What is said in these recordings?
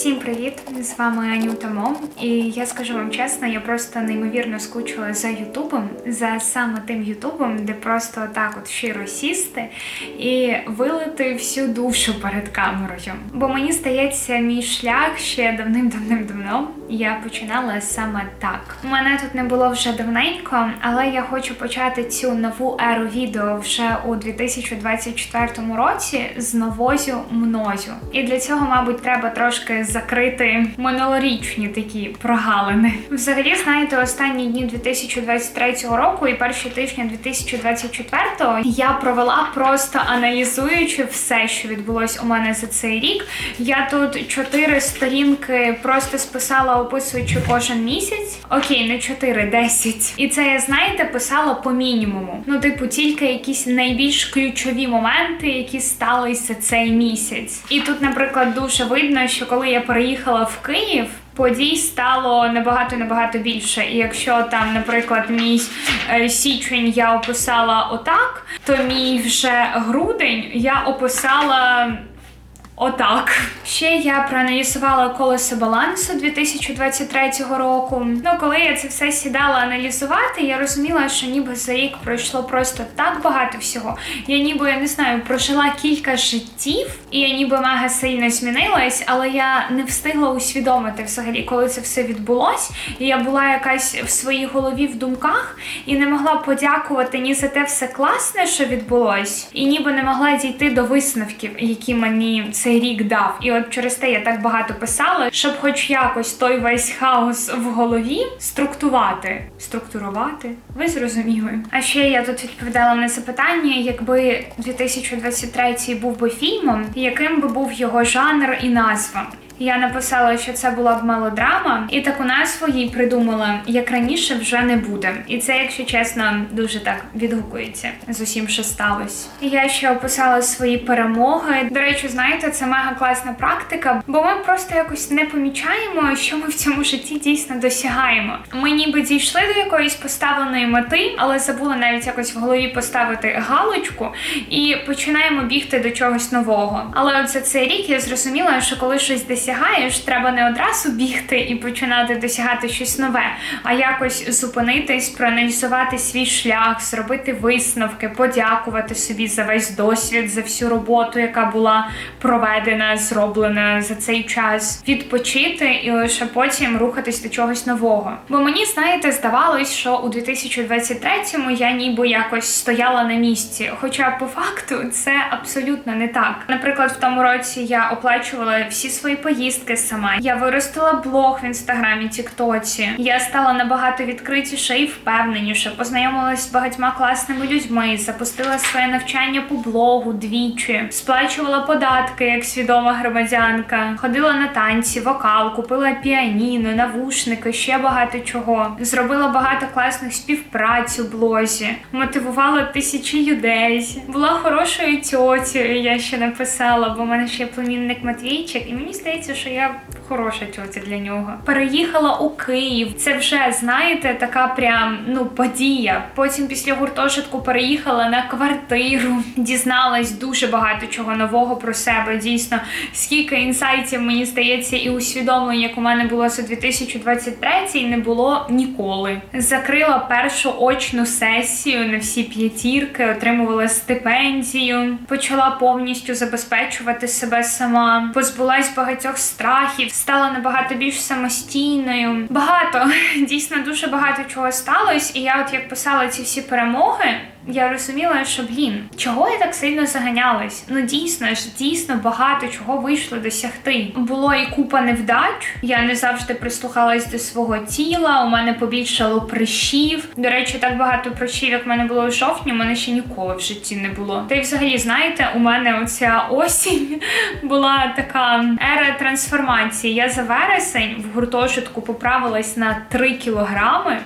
Всім привіт! З вами Анюта Мом. І я скажу вам чесно, я просто неймовірно скучила за Ютубом, за саме тим Ютубом, де просто так от щиро сісти і вилити всю душу перед камерою. Бо мені здається, мій шлях ще давним-давним-давно я починала саме так. Мене тут не було вже давненько, але я хочу почати цю нову еру відео вже у 2024 році з новозю мнозю. І для цього, мабуть, треба трошки закрити минулорічні такі прогалини. Взагалі, знаєте, останні дні 2023 року і перші тижні 2024 я провела просто аналізуючи все, що відбулось у мене за цей рік. Я тут чотири сторінки просто списала, описуючи кожен місяць. Окей, не чотири, десять. І це я знаєте, писала по мінімуму. Ну, типу, тільки якісь найбільш ключові моменти, які сталися цей місяць. І тут, наприклад, дуже видно, що коли я переїхала в Київ. Подій стало набагато набагато більше. І якщо там, наприклад, мій е, січень я описала отак, то мій вже грудень я описала. Отак. Ще я проаналізувала колесо балансу 2023 року. Ну, коли я це все сідала аналізувати, я розуміла, що ніби за рік пройшло просто так багато всього. Я ніби я не знаю, прожила кілька життів, і я ніби мега сильно змінилась, але я не встигла усвідомити взагалі, коли це все відбулось. І я була якась в своїй голові в думках і не могла подякувати ні за те все класне, що відбулось, і ніби не могла дійти до висновків, які мені цей рік дав. І от через те я так багато писала, щоб хоч якось той весь хаос в голові структувати. Структурувати? Ви зрозуміли. А ще я тут відповідала на запитання, якби 2023 був би фільмом, яким би був його жанр і назва. Я написала, що це була б мелодрама, і таку назву їй придумала, як раніше вже не буде. І це, якщо чесно, дуже так відгукується з усім, що сталося. Я ще описала свої перемоги. До речі, знаєте, це мега класна практика, бо ми просто якось не помічаємо, що ми в цьому житті дійсно досягаємо. Ми ніби дійшли до якоїсь поставленої мети, але забули навіть якось в голові поставити галочку і починаємо бігти до чогось нового. Але за цей рік я зрозуміла, що коли щось досягаєш, досягаєш, треба не одразу бігти і починати досягати щось нове, а якось зупинитись, проаналізувати свій шлях, зробити висновки, подякувати собі за весь досвід, за всю роботу, яка була проведена, зроблена за цей час, відпочити і лише потім рухатись до чогось нового. Бо мені, знаєте, здавалось, що у 2023-му я ніби якось стояла на місці. Хоча по факту це абсолютно не так. Наприклад, в тому році я оплачувала всі свої поїздки сама. Я виростила блог в інстаграмі, Тіктоці. Я стала набагато відкритіше і впевненіше. Познайомилась з багатьма класними людьми, запустила своє навчання по блогу двічі, сплачувала податки як свідома громадянка, ходила на танці, вокал, купила піаніно, навушники, ще багато чого. Зробила багато класних співпраць у блозі, мотивувала тисячі людей. Була хорошою тьотєю, я ще написала, бо в мене ще племінник Матвійчик, і мені здається, що я хороша тьотя для нього. Переїхала у Київ. Це вже знаєте, така прям ну подія. Потім після гуртожитку переїхала на квартиру, дізналась дуже багато чого нового про себе. Дійсно, скільки інсайтів мені здається, і усвідомлень, як у мене було за 2023, не було ніколи. Закрила першу очну сесію на всі п'ятірки, отримувала стипендію, почала повністю забезпечувати себе сама, позбулась багатьох страхів, стала набагато більш самостійною. Багато дійсно дуже багато чого сталося, і я, от як писала ці всі перемоги. Я розуміла, що блін, чого я так сильно заганялась? Ну дійсно ж, дійсно багато чого вийшло досягти. Було і купа невдач. Я не завжди прислухалась до свого тіла. У мене побільшало прищів. До речі, так багато прищів, як в мене було в жовтні, у мене ще ніколи в житті не було. Та й взагалі, знаєте, у мене оця осінь була така ера трансформації. Я за вересень в гуртожитку поправилась на 3 кілограми.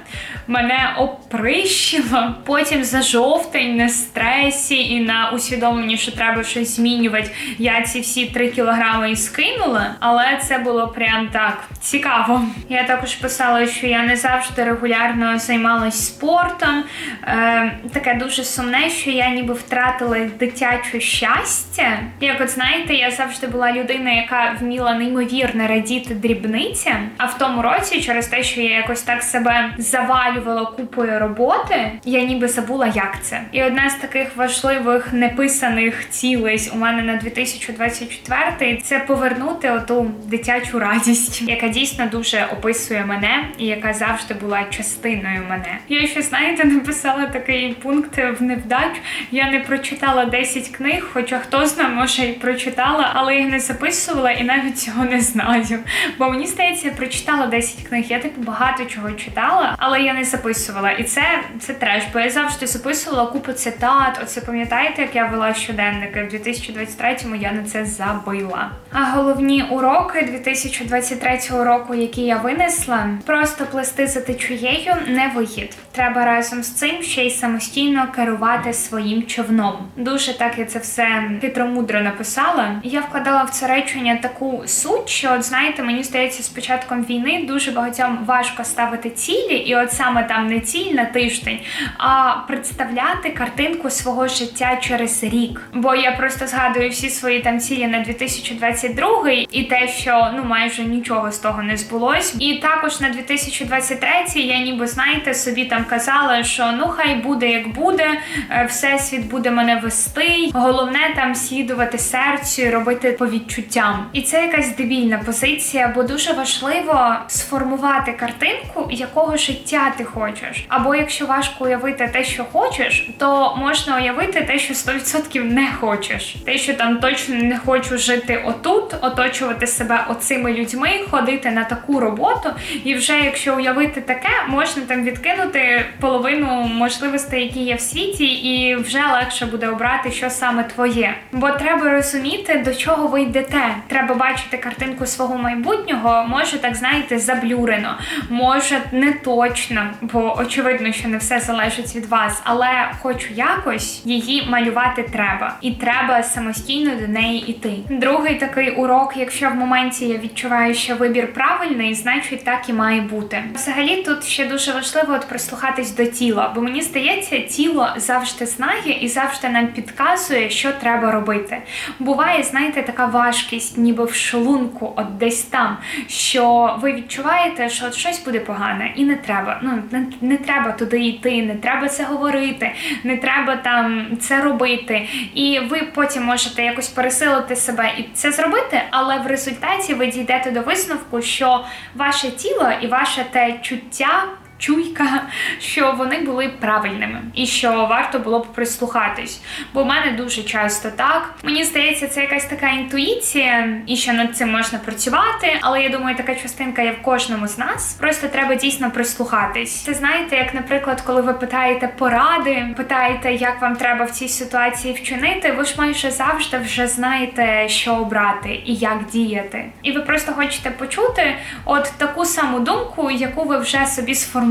Мене оприщило, потім за ковтень на стресі і на усвідомленні, що треба щось змінювати. Я ці всі три кілограми і скинула, але це було прям так цікаво. Я також писала, що я не завжди регулярно займалась спортом. Е, таке дуже сумне, що я ніби втратила дитяче щастя. Як от знаєте, я завжди була людина, яка вміла неймовірно радіти дрібницям. А в тому році, через те, що я якось так себе завалювала купою роботи, я ніби забула, як це. І одна з таких важливих неписаних цілей у мене на 2024 це повернути оту дитячу радість, яка дійсно дуже описує мене і яка завжди була частиною мене. Я ще знаєте, написала такий пункт в невдач. Я не прочитала 10 книг, хоча хто знає, може і прочитала, але їх не записувала і навіть цього не знаю. Бо мені здається, я прочитала 10 книг. Я типу багато чого читала, але я не записувала. І це це треш, бо я завжди записувала купу цитат. Оце пам'ятаєте, як я вела щоденники в 2023-му я на це забила. А головні уроки 2023 року, які я винесла, просто плести за течією не вихід. Треба разом з цим ще й самостійно керувати своїм човном. Дуже так я це все хитромудро написала. Я вкладала в це речення таку суть, що от знаєте, мені здається, з початком війни дуже багатьом важко ставити цілі, і от саме там не ціль на тиждень, а представляти картинку свого життя через рік. Бо я просто згадую всі свої там цілі на 2022 і те, що ну майже нічого з того не збулось. І також на 2023 я ніби знаєте собі там казала, що ну хай буде як буде, е, всесвіт буде мене вести. Головне там слідувати серцю, і робити по відчуттям. І це якась дебільна позиція, бо дуже важливо сформувати картинку, якого життя ти хочеш. Або якщо важко уявити те, що хочеш, то можна уявити те, що 100% не хочеш. Те, що там точно не хочу жити отут, оточувати себе оцими людьми, ходити на таку роботу. І вже якщо уявити таке, можна там відкинути половину можливостей, які є в світі, і вже легше буде обрати, що саме твоє. Бо треба розуміти, до чого ви йдете. Треба бачити картинку свого майбутнього, може так знаєте, заблюрено, може не точно, бо очевидно, що не все залежить від вас, але хочу якось її малювати треба, і треба самостійно до неї йти. Другий такий урок, якщо в моменті я відчуваю, що вибір правильний, значить так і має бути. Взагалі тут ще дуже важливо от прислухатись до тіла, бо мені здається, тіло завжди знає і завжди нам підказує, що треба робити. Буває, знаєте, така важкість, ніби в шлунку, от десь там, що ви відчуваєте, що от щось буде погане, і не треба. Ну не, не треба туди йти, не треба це говорити, не треба там це робити. І ви потім можете якось пересилити себе і це зробити, але в результаті ви дійдете до висновку, що ваше тіло і ваше те чуття. Чуйка, що вони були правильними і що варто було б прислухатись. Бо в мене дуже часто так. Мені здається, це якась така інтуїція, і що над цим можна працювати. Але я думаю, така частинка є в кожному з нас. Просто треба дійсно прислухатись. Це знаєте, як, наприклад, коли ви питаєте поради, питаєте, як вам треба в цій ситуації вчинити, ви ж майже завжди вже знаєте, що обрати і як діяти. І ви просто хочете почути от таку саму думку, яку ви вже собі сформували.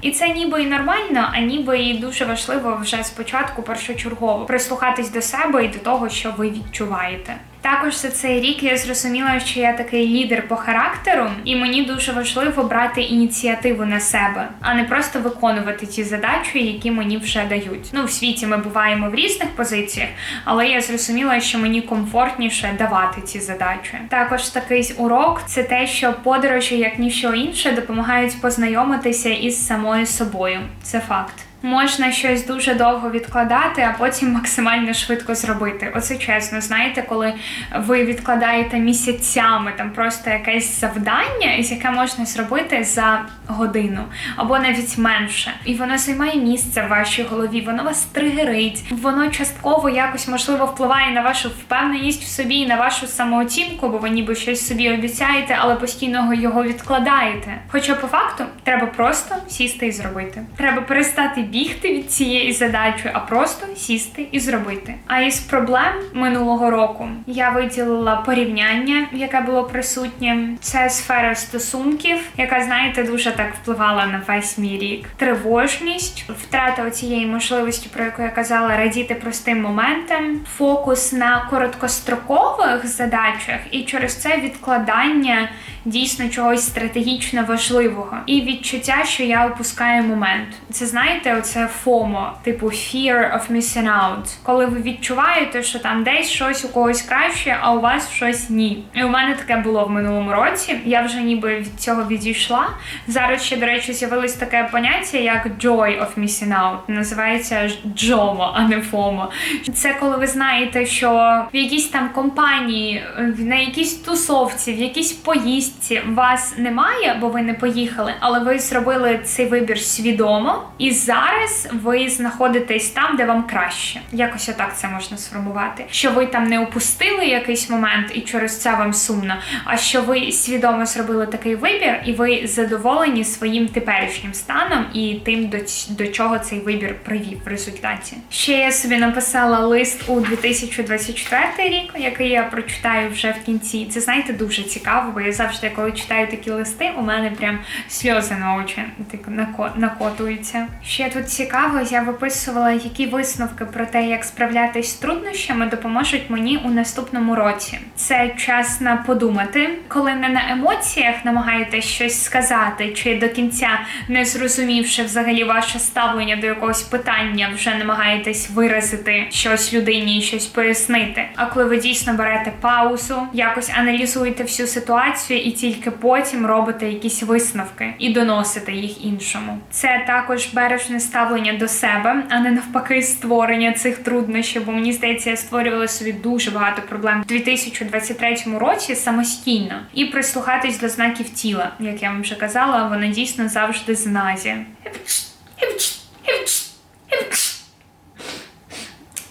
І це ніби і нормально, а ніби і дуже важливо вже спочатку першочергово прислухатись до себе і до того, що ви відчуваєте. Також за цей рік я зрозуміла, що я такий лідер по характеру, і мені дуже важливо брати ініціативу на себе, а не просто виконувати ті задачі, які мені вже дають. Ну, в світі ми буваємо в різних позиціях, але я зрозуміла, що мені комфортніше давати ці задачі. Також такий урок це те, що подорожі, як ніщо інше, допомагають познайомитися із самою собою. Це факт. Можна щось дуже довго відкладати, а потім максимально швидко зробити. Оце чесно, знаєте, коли ви відкладаєте місяцями там просто якесь завдання, яке можна зробити за годину або навіть менше, і воно займає місце в вашій голові, воно вас тригерить, воно частково якось можливо впливає на вашу впевненість в собі, на вашу самооцінку, бо ви ніби щось собі обіцяєте, але постійно його відкладаєте. Хоча по факту Треба просто сісти і зробити. Треба перестати бігти від цієї задачі, а просто сісти і зробити. А із проблем минулого року я виділила порівняння, яке було присутнє. Це сфера стосунків, яка, знаєте, дуже так впливала на весь мій рік. Тривожність, втрата цієї можливості, про яку я казала, радіти простим моментам, фокус на короткострокових задачах, і через це відкладання дійсно чогось стратегічно важливого, і відчуття, що я опускаю момент. Це знаєте, оце FOMO, типу Fear of Missing Out. Коли ви відчуваєте, що там десь щось у когось краще, а у вас щось ні. І у мене таке було в минулому році. Я вже ніби від цього відійшла. Зараз ще, до речі, з'явилось таке поняття, як Joy of Missing Out. Називається JOMO, а не FOMO. Це коли ви знаєте, що в якійсь там компанії, на якійсь тусовці, в якійсь поїздці вас немає, бо ви не поїхали, але ви зробили цей вибір свідомо, і зараз ви знаходитесь там, де вам краще. Якось отак це можна сформувати. Що ви там не опустили якийсь момент, і через це вам сумно. А що ви свідомо зробили такий вибір, і ви задоволені своїм теперішнім станом і тим, до, до чого цей вибір привів в результаті. Ще я собі написала лист у 2024 рік, який я прочитаю вже в кінці. Це знаєте дуже цікаво, бо я завжди, коли читаю такі листи, у мене прям сльози на очі так нако- накотуються. Ще тут цікаво, я виписувала, які висновки про те, як справлятись з труднощами, допоможуть мені у наступному році. Це час на подумати, коли не на емоціях намагаєтесь щось сказати, чи до кінця не зрозумівши взагалі ваше ставлення до якогось питання, вже намагаєтесь виразити щось людині і щось пояснити. А коли ви дійсно берете паузу, якось аналізуєте всю ситуацію і тільки потім робите якісь висновки і доносите їх іншому. Це також бережне ставлення до себе, а не навпаки створення цих труднощів. Бо мені здається, я створювала собі дуже багато проблем в 2023 році самостійно і прислухатись до знаків тіла, як я вам вже казала, воно дійсно завжди зназі.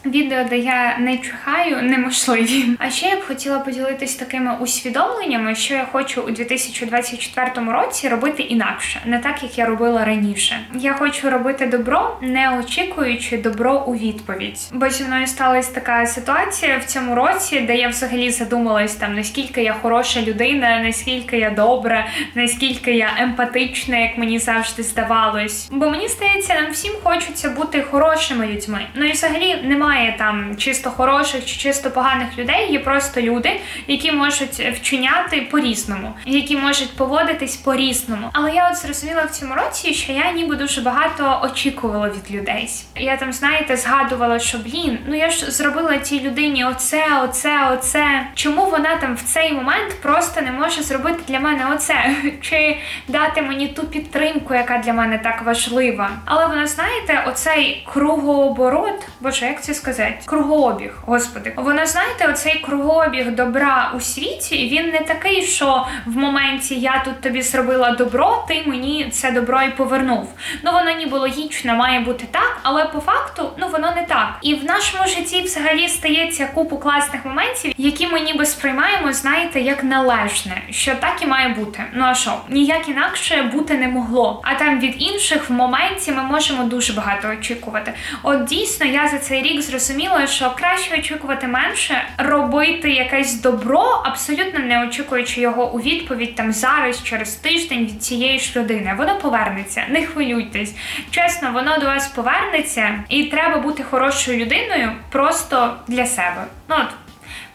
Відео, де я не чихаю, неможливі. А ще я б хотіла поділитись такими усвідомленнями, що я хочу у 2024 році робити інакше, не так як я робила раніше. Я хочу робити добро, не очікуючи добро у відповідь. Бо зі мною сталася така ситуація в цьому році, де я взагалі задумалась там, наскільки я хороша людина, наскільки я добра, наскільки я емпатична, як мені завжди здавалось. Бо мені здається, нам всім хочеться бути хорошими людьми. Ну і взагалі немає там чисто хороших чи чисто поганих людей. Є просто люди, які можуть вчиняти по-різному, які можуть поводитись по-різному. Але я от зрозуміла в цьому році, що я ніби дуже багато очікувала від людей. Я там, знаєте, згадувала, що блін, ну я ж зробила тій людині оце, оце, оце. Чому вона там в цей момент просто не може зробити для мене оце? Чи дати мені ту підтримку, яка для мене так важлива? Але вона, знаєте, оцей кругооборот, боже, як це сказати? Кругообіг, господи. Вона, знаєте, оцей кругообіг добра у світі, він не такий, що в моменті я тут тобі зробила добро, ти мені це добро і повернув. Ну воно ніби логічно має бути так, але по факту ну воно не так. І в нашому житті взагалі стається купу класних моментів, які ми ніби сприймаємо, знаєте, як належне, що так і має бути. Ну а що, ніяк інакше бути не могло. А там від інших в моменті ми можемо дуже багато очікувати. От дійсно, я за цей рік зрозуміла, що краще очікувати менше, робити якесь добро, абсолютно не очікуючи його у відповідь там зараз, через тиждень від цієї ж людини. Воно повернеться, не хвилюйтесь. Чесно, воно до вас повернеться, і треба бути хорошою людиною просто для себе. Ну от.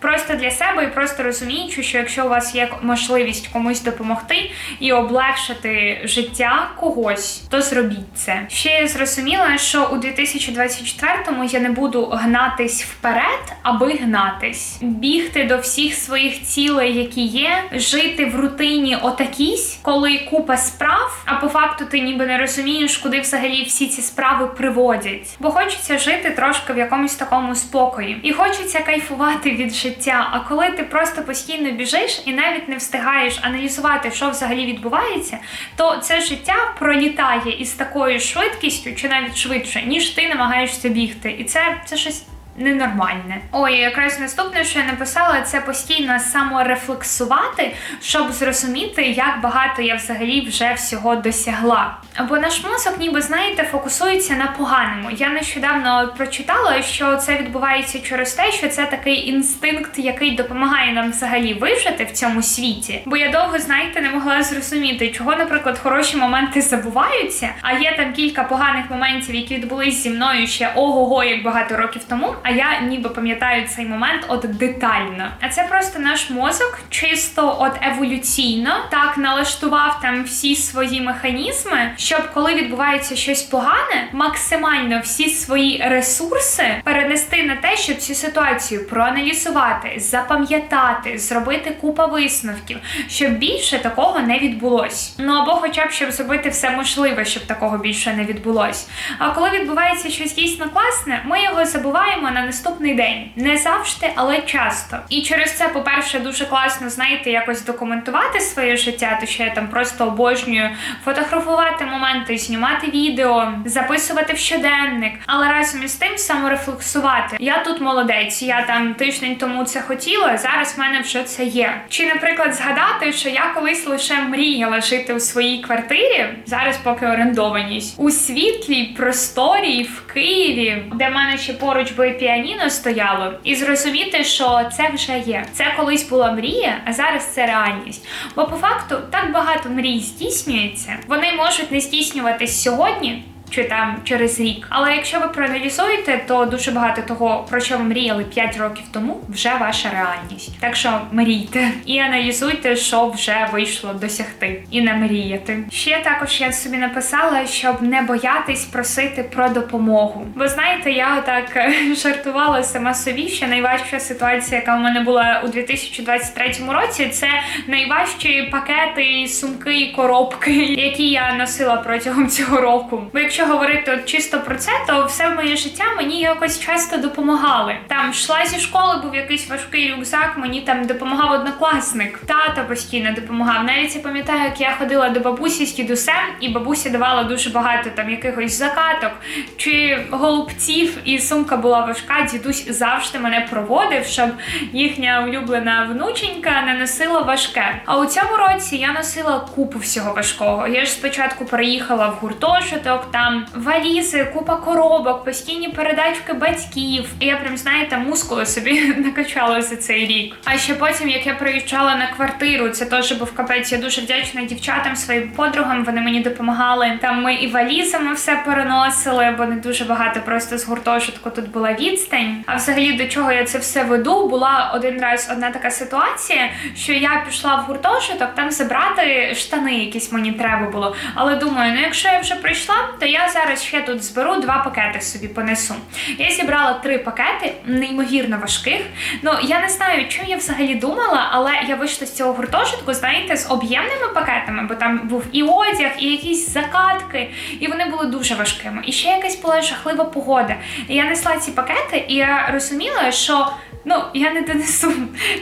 Просто для себе і просто розуміючи, що якщо у вас є можливість комусь допомогти і облегшити життя когось, то зробіть це. Ще я зрозуміла, що у 2024-му я не буду гнатись вперед, аби гнатись, бігти до всіх своїх цілей, які є, жити в рутині отакісь, коли купа справ, а по факту ти ніби не розумієш, куди взагалі всі ці справи приводять. Бо хочеться жити трошки в якомусь такому спокої, і хочеться кайфувати від життя. А коли ти просто постійно біжиш і навіть не встигаєш аналізувати, що взагалі відбувається, то це життя пролітає із такою швидкістю, чи навіть швидше, ніж ти намагаєшся бігти. І це, це щось ненормальне. Ой, якраз наступне, що я написала, це постійно саморефлексувати, щоб зрозуміти, як багато я взагалі вже всього досягла. Бо наш мозок, ніби знаєте, фокусується на поганому. Я нещодавно прочитала, що це відбувається через те, що це такий інстинкт, який допомагає нам взагалі вижити в цьому світі. Бо я довго, знаєте, не могла зрозуміти, чого, наприклад, хороші моменти забуваються, а є там кілька поганих моментів, які відбулись зі мною ще ого-го, як багато років тому. А я ніби пам'ятаю цей момент от детально. А це просто наш мозок, чисто от еволюційно так налаштував там всі свої механізми, щоб коли відбувається щось погане, максимально всі свої ресурси перенести на те, щоб цю ситуацію проаналізувати, запам'ятати, зробити купа висновків, щоб більше такого не відбулось. Ну або, хоча б щоб зробити все можливе, щоб такого більше не відбулось. А коли відбувається щось дійсно класне, ми його забуваємо на наступний день. Не завжди, але часто. І через це, по-перше, дуже класно, знаєте, якось документувати своє життя, то що я там просто обожнюю фотографувати моменти, знімати відео, записувати в щоденник, але разом із тим саморефлексувати. Я тут молодець, я там тиждень тому це хотіла, зараз в мене вже це є. Чи, наприклад, згадати, що я колись лише мріяла жити у своїй квартирі, зараз поки орендованість, у світлій просторі в Києві, де в мене ще поруч би піаніно стояло, і зрозуміти, що це вже є. Це колись була мрія, а зараз це реальність. Бо по факту так багато мрій здійснюється, вони можуть не здійснюватись сьогодні чи там через рік. Але якщо ви проаналізуєте, то дуже багато того, про що ви мріяли 5 років тому, вже ваша реальність. Так що мрійте і аналізуйте, що вже вийшло досягти, і не мріяти. Ще також я собі написала, щоб не боятись просити про допомогу. Бо знаєте, я так жартувала сама собі, що найважча ситуація, яка в мене була у 2023 році, це найважчі пакети, сумки і коробки, які я носила протягом цього року. Бо якщо говорити от чисто про це, то все моє життя мені якось часто допомагали. Там йшла зі школи, був якийсь важкий рюкзак, мені там допомагав однокласник. Тато постійно допомагав. Навіть я пам'ятаю, як я ходила до бабусі з дідусем, і бабуся давала дуже багато там якихось закаток чи голубців, і сумка була важка. Дідусь завжди мене проводив, щоб їхня улюблена внученька не носила важке. А у цьому році я носила купу всього важкого. Я ж спочатку переїхала в гуртожиток, там валізи, купа коробок, постійні передачки батьків. І я прям знаєте, мускули собі накачала за цей рік. А ще потім, як я приїжджала на квартиру, це теж був капець. Я дуже вдячна дівчатам, своїм подругам. Вони мені допомагали. Там ми і валізами все переносили, бо не дуже багато просто з гуртожитку тут була відстань. А взагалі до чого я це все веду? Була один раз одна така ситуація, що я пішла в гуртожиток там забрати штани, якісь мені треба було. Але думаю, ну якщо я вже прийшла, то я зараз ще тут зберу два пакети собі понесу. Я зібрала три пакети, неймовірно важких. Ну я не знаю, чим я взагалі думала, але я вийшла з цього гуртожитку, знаєте, з об'ємними пакетами, бо там був і одяг, і якісь закатки, і вони були дуже важкими. І ще якась була жахлива погода. Я несла ці пакети, і я розуміла, що. Ну, я не донесу.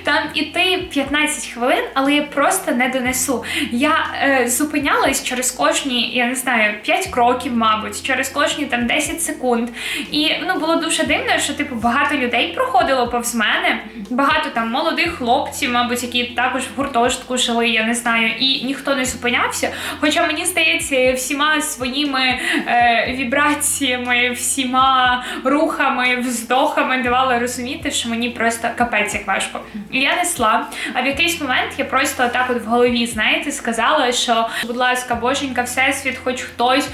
Там іти 15 хвилин, але я просто не донесу. Я е, зупинялась через кожні, я не знаю, 5 кроків, мабуть, через кожні там 10 секунд. І ну було дуже дивно, що типу багато людей проходило повз мене, багато там молодих хлопців, мабуть, які також в гуртожитку жили, я не знаю, і ніхто не зупинявся. Хоча мені здається, всіма своїми е, вібраціями, всіма рухами, вздохами давали розуміти, що мені просто капець як важко. І я несла. А в якийсь момент я просто так от в голові, знаєте, сказала, що, будь ласка, боженька, всесвіт, хоч хтось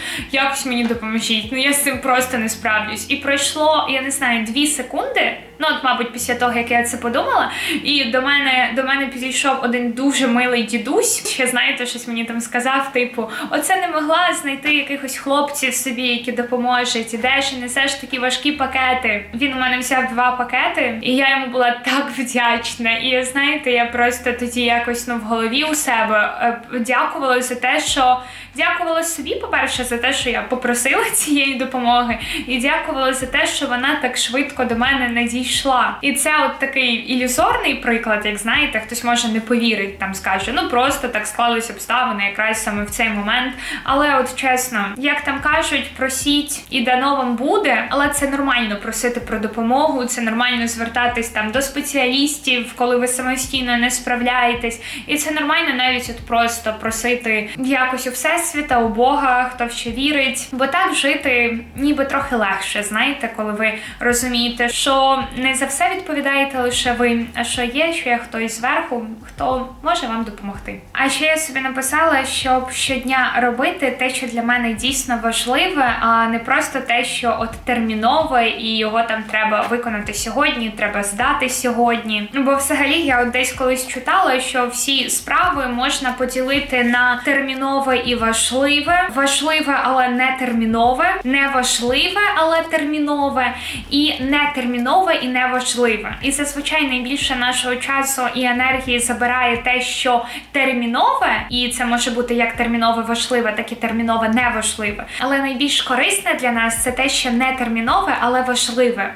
якось мені допоможіть. Ну я з цим просто не справлюсь. І пройшло, я не знаю, дві секунди. Ну, от, мабуть, після того, як я це подумала, і до мене до мене підійшов один дуже милий дідусь. Ще знаєте, щось мені там сказав, типу, оце не могла знайти якихось хлопців собі, які допоможуть. Ідеш і несеш такі важкі пакети. Він у мене взяв два пакети, і я йому була так вдячна. І знаєте, я просто тоді якось ну в голові у себе е, дякувала за те, що дякувала собі, по-перше, за те, що я попросила цієї допомоги, і дякувала за те, що вона так швидко до мене надійшла йшла. І це от такий ілюзорний приклад, як знаєте, хтось може не повірить, там скаже, ну просто так склались обставини, якраз саме в цей момент. Але от чесно, як там кажуть, просіть і дано вам буде, але це нормально просити про допомогу, це нормально звертатись там до спеціалістів, коли ви самостійно не справляєтесь. І це нормально навіть от просто просити якось у всесвіта, у Бога, хто в що вірить. Бо так жити ніби трохи легше, знаєте, коли ви розумієте, що не за все відповідаєте лише ви, а що є ще хтось зверху, хто може вам допомогти. А ще я собі написала, щоб щодня робити те, що для мене дійсно важливе, а не просто те, що от термінове, і його там треба виконати сьогодні, треба здати сьогодні. Ну бо взагалі я от десь колись читала, що всі справи можна поділити на термінове і важливе, важливе, але не термінове, не важливе, але термінове, і не термінове і не. І зазвичай найбільше нашого часу і енергії забирає те, що термінове, і це може бути як термінове важливе, так і термінове неважливе. Але найбільш корисне для нас це те, що не термінове, але важливе.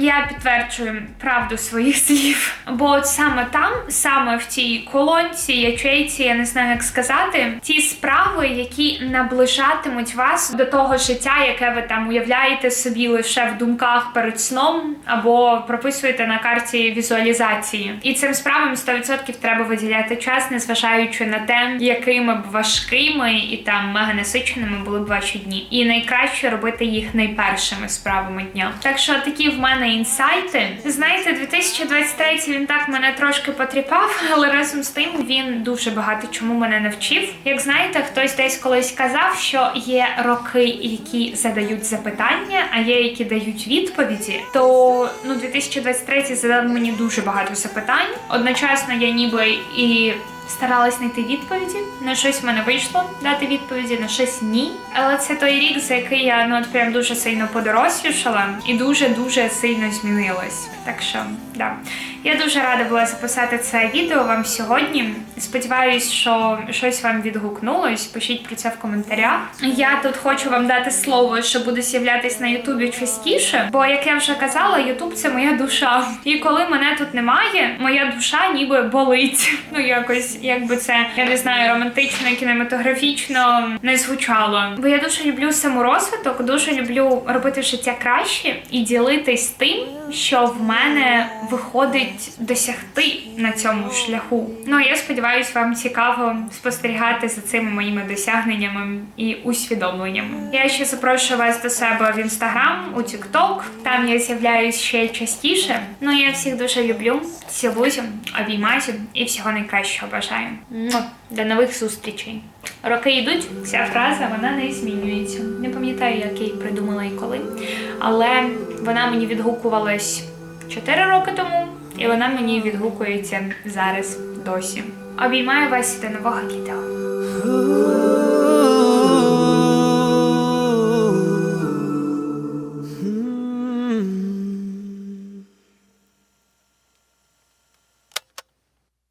Я підтверджую правду своїх слів, бо от саме там, саме в цій колонці, ячейці, я не знаю, як сказати, ті справи, які наближатимуть вас до того життя, яке ви там уявляєте собі лише в думках перед сном, або прописуєте на карті візуалізації. І цим справам 100% треба виділяти час, незважаючи на те, якими б важкими і там мега насиченими були б ваші дні. І найкраще робити їх найпершими справами дня. Так що такі в мене інсайти. Знаєте, 2023 він так мене трошки потріпав, але разом з тим він дуже багато чому мене навчив. Як знаєте, хтось десь колись казав, що є роки, які задають запитання, а є які дають відповіді. То ну 2023 задав мені дуже багато запитань. Одночасно я ніби і старалась знайти відповіді. На щось в мене вийшло дати відповіді, на щось ні. Але це той рік, за який я ну от прям дуже сильно подорослішала і дуже дуже сильно змінилась. Так що, да. Я дуже рада була записати це відео вам сьогодні. Сподіваюсь, що щось вам відгукнулось. Пишіть про це в коментарях. Я тут хочу вам дати слово, що буду з'являтись на Ютубі частіше, бо як я вже казала, Ютуб це моя душа. І коли мене тут немає, моя душа ніби болить. Ну якось, якби це я не знаю, романтично, кінематографічно не звучало. Бо я дуже люблю саморозвиток, дуже люблю робити життя краще і ділитись тим, що в мене виходить досягти на цьому шляху. Ну а я сподіваюся, вам цікаво спостерігати за цими моїми досягненнями і усвідомленнями. Я ще запрошую вас до себе в інстаграм, у Тікток. Там я з'являюсь ще частіше. Ну я всіх дуже люблю. Цілую, обіймаю і всього найкращого бажаю. Му. До нових зустрічей. Роки йдуть, ця фраза вона не змінюється. Не пам'ятаю, як я її придумала і коли, але вона мені відгукувалась 4 роки тому, і вона мені відгукується зараз досі. Обіймаю вас до нового відео.